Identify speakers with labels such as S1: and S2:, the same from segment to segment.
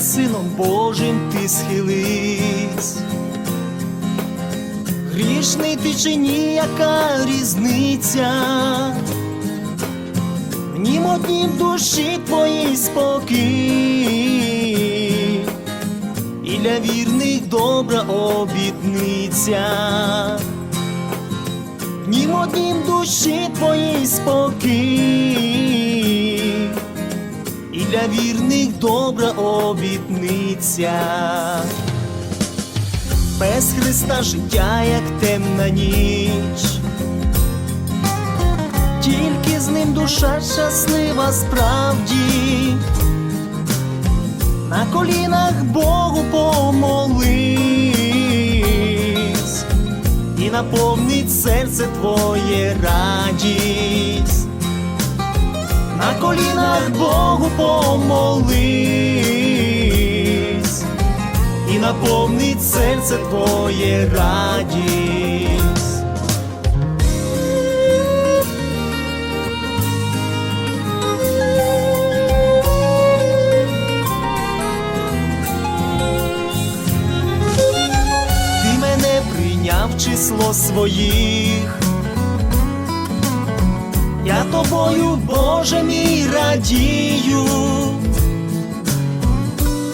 S1: Сином Божим ти схились. Грішний ти чи ні, яка різниця? В нім душі твоїй спокій, і для вірних добра обітниця. В нім душі твоїй спокій, для вірних добра обітниця. Без Христа життя, як темна ніч, тільки з ним душа щаслива справді, на колінах Богу помолись, і наповнить серце твоє радість, на колінах Богу помолись і наповнить серце твоє радість. Число своїх. Я тобою, Боже мій, радію.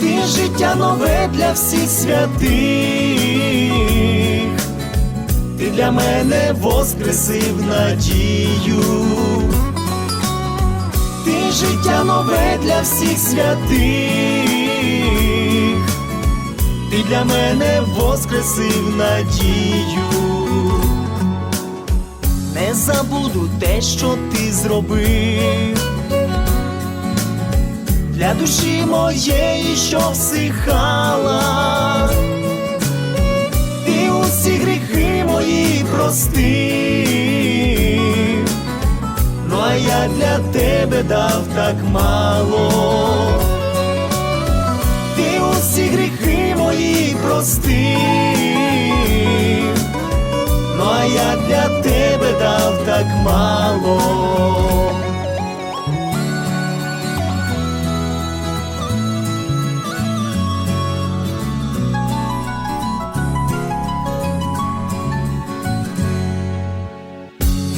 S1: Ти життя нове для всіх святих, ти для мене воскресив надію, ти життя нове для всіх святих, ти для мене воскресив надію. Не забуду те, що ти зробив. Для душі моєї, що всихала, ти усі гріхи мої простив, ну а я для тебе дав так мало, ти усі гріхи мої простив, мало.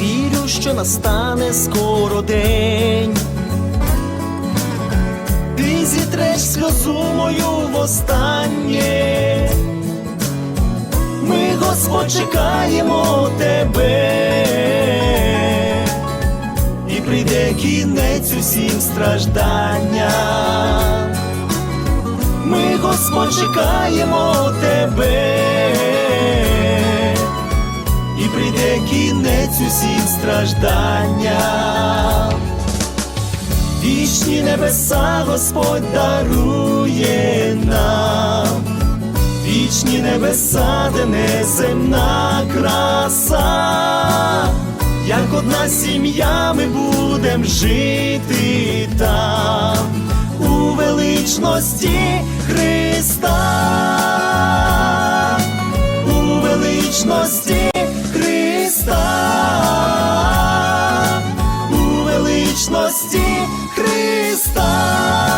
S1: Вірю, що настане скоро день, ти зітреш сльозу мою востаннє. Господь, чекаємо тебе, прийде кінець усім стражданням. Ми, Господь, чекаємо тебе і прийде кінець усім стражданням. Вічні небеса Господь дарує нам, вічні небеса, де неземна краса, як одна сім'я, ми будем жити там у величності Христа, у величності Христа, у величності Христа.